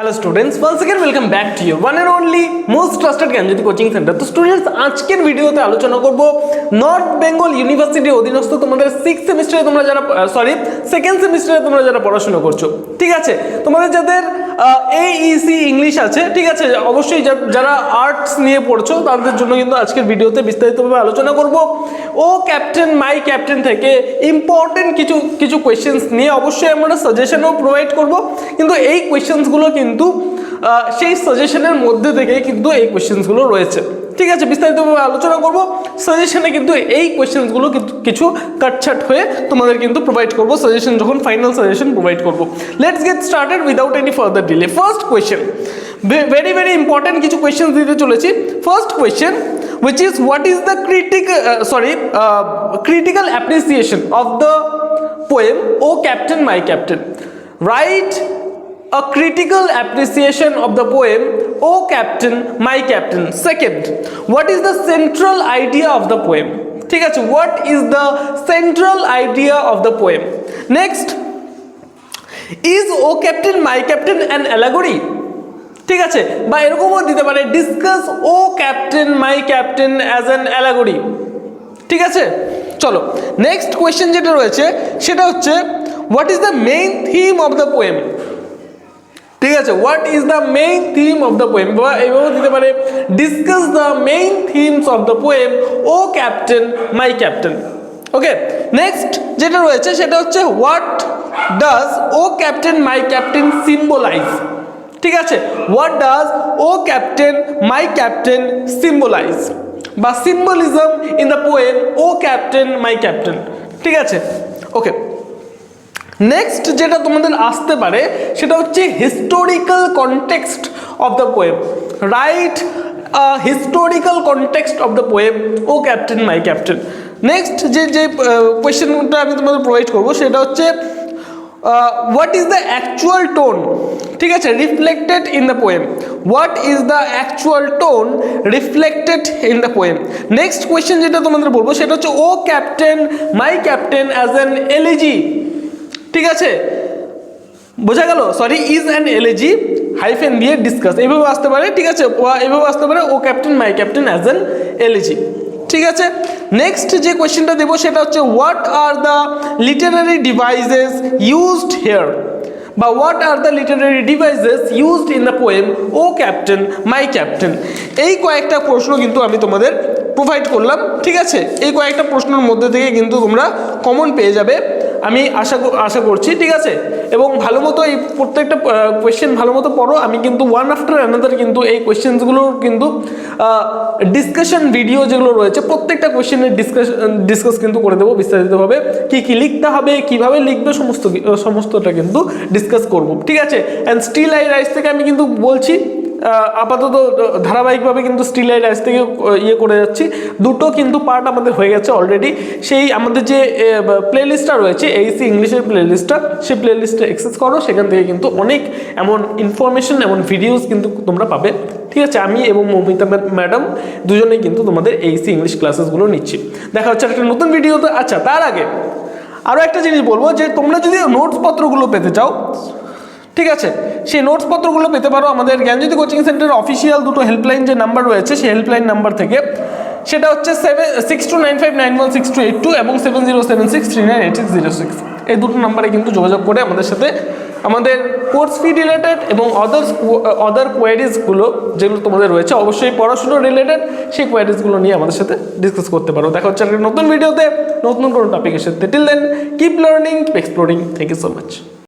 Hello students once again welcome back to your one and only most trusted Gyanjyoti coaching centre তো students আজকের ভিডিওতে আলোচনা করব north Bengal ইউনিভার্সিটির অধীনস্থ তোমাদের সিক্স সেমিস্টারে তোমরা যারা সরি সেকেন্ড সেমিস্টারে তোমরা যারা পড়াশোনা করছ। ঠিক আছে? তোমাদের যাদের এইইসি ইংলিশ আছে, ঠিক আছে, অবশ্যই যারা আর্টস নিয়ে পড়ছো, তাদের জন্য কিন্তু আজকের ভিডিওতে বিস্তারিতভাবে আলোচনা করব। ও ক্যাপ্টেন মাই ক্যাপ্টেন থেকে ইম্পর্টেন্ট কিছু কিছু কোয়েশ্চেন্স নিয়ে অবশ্যই আমরা সাজেশনও প্রোভাইড করব। কিন্তু এই কোয়েশ্চেন্সগুলো কিন্তু সেই সাজেশনের মধ্যে থেকে কিন্তু এই কোয়েশ্চেন্সগুলো রয়েছে। ঠিক আছে বিস্তারিতভাবে আলোচনা করব। সাজেশনে কিন্তু এই কোয়েশ্চেন্সগুলো কিন্তু কিছু কাটছাট হয়ে তোমাদের কিন্তু প্রোভাইড করব। সাজেশন যখন ফাইনাল সাজেশন প্রোভাইড করব। Let's get started without any further delay first question very very important কিছু কোয়েশ্চেন দিতে চলেছি। First question what is the critical uh, sorry uh, critical appreciation of the poem oh captain my captain? Write a critical appreciation of the poem oh captain my captain second what is the central idea of the poem ঠিক আছে what is the central idea of the poem next is oh captain my captain an allegory ঠিক আছে বা এরকমও দিতে পারে discuss O captain my captain as an allegory ঠিক আছে চলো নেক্সট কোয়েশ্চেন যেটা রয়েছে সেটা হচ্ছে what is the main theme of the poem ঠিক আছে what is the main theme of the poem বা এইভাবে দিতে পারে discuss the main themes of the poem O captain my captain okay next যেটা রয়েছে সেটা হচ্ছে what does O captain my captain symbolise ঠিক আছে what does O captain my captain symbolise বা symbolism in the poem O captain my captain ঠিক আছে ওকে next যেটা তোমাদের আসতে পারে, সেটা হচ্ছে historical context of the poem right historical context of the poem O captain my captain next যে যে কোয়েশ্চেনটা আমি তোমাদের প্রোভাইড করব, সেটা হচ্ছে what is the actual tone ঠিক আছে reflected in the poem what is the actual tone reflected in the poem next question যেটা তোমাদের বলব, সেটা হচ্ছে O captain my captain as an elegy ঠিক আছে? বোঝা গেল? Sorry is an elegy hyphen দিয়ে ডিসকাস এইভাবে আসতে পারে, ঠিক আছে? বা এইভাবে আসতে পারে, O captain my captain as an elegy ঠিক আছে? নেক্সট যে কোয়েশ্চেনটা দেবো, সেটা হচ্ছে what are the literary devices used here বা what are the literary devices used in the poem O captain my captain এই কয়েকটা প্রশ্ন কিন্তু আমি তোমাদের প্রোভাইড করলাম, ঠিক আছে? এই কয়েকটা প্রশ্নের মধ্যে থেকে কিন্তু তোমরা কমন পেয়ে যাবে। আমি আশা আশা করছি, ঠিক আছে? এবং ভালো মতো এই প্রত্যেকটা কোয়েশ্চেন ভালো মতো পড়ো। আমি কিন্তু ওয়ান আফটার অ্যানাদার কিন্তু এই কোয়েশ্চেন্সগুলোর কিন্তু ডিসকাশন ভিডিও যেগুলো রয়েছে, প্রত্যেকটা কোয়েশ্চেনের ডিসকাস ডিসকাস কিন্তু করে দেবো বিস্তারিতভাবে। কি কি লিখতে হবে, কীভাবে লিখবে, সমস্ত সমস্তটা কিন্তু ডিসকাস করব, ঠিক আছে? অ্যান্ড স্টিল আই রাইস থেকে আমি কিন্তু বলছি আপাতত ধারাবাহিকভাবে কিন্তু স্টিল আই রাইস থেকে ইয়ে করে যাচ্ছি। দুটো কিন্তু পার্ট আমাদের হয়ে গেছে অলরেডি সেই আমাদের যে প্লে লিস্টটা রয়েছে এইসি ইংলিশের প্লে লিস্টটা সেই প্লে লিস্টে অ্যাক্সেস করো। সেখান থেকে কিন্তু অনেক এমন ইনফরমেশন এমন ভিডিওস কিন্তু তোমরা পাবে। ঠিক আছে, আমি এবং মৌমিতা ম্যাডাম দুজনেই কিন্তু তোমাদের এইসি ইংলিশ ক্লাসেসগুলো নিচ্ছি। দেখা হচ্ছে একটা নতুন ভিডিওতে আচ্ছা তার আগে আরও একটা জিনিস বলব যে, তোমরা যদি নোটসপত্রগুলো পেতে চাও ঠিক আছে? সেই নোটস পত্রগুলো পেতে পারো আমাদের জ্ঞানজ্যোতি কোচিং সেন্টারের অফিসিয়াল দুটো হেল্পলাইন যে নাম্বার রয়েছে, সেই হেল্পলাইন নাম্বার থেকে। সেটা হচ্ছে seven six two nine five nine one six two eight two এবং seven zero seven six three nine eight six zero six এই দুটো নাম্বারে কিন্তু যোগাযোগ করে আমাদের সাথে আমাদের কোর্স ফি রিলেটেড এবং আদার্স আদার কোয়ারিজগুলো যেগুলো তোমাদের রয়েছে, অবশ্যই পড়াশুনো রিলেটেড সেই কোয়ারিজগুলো নিয়ে আমাদের সাথে ডিসকাস করতে পারো। দেখা হচ্ছে একটা নতুন ভিডিওতে নতুন কোনো টপিকের সাথে। Till then keep learning keep exploring thank you so much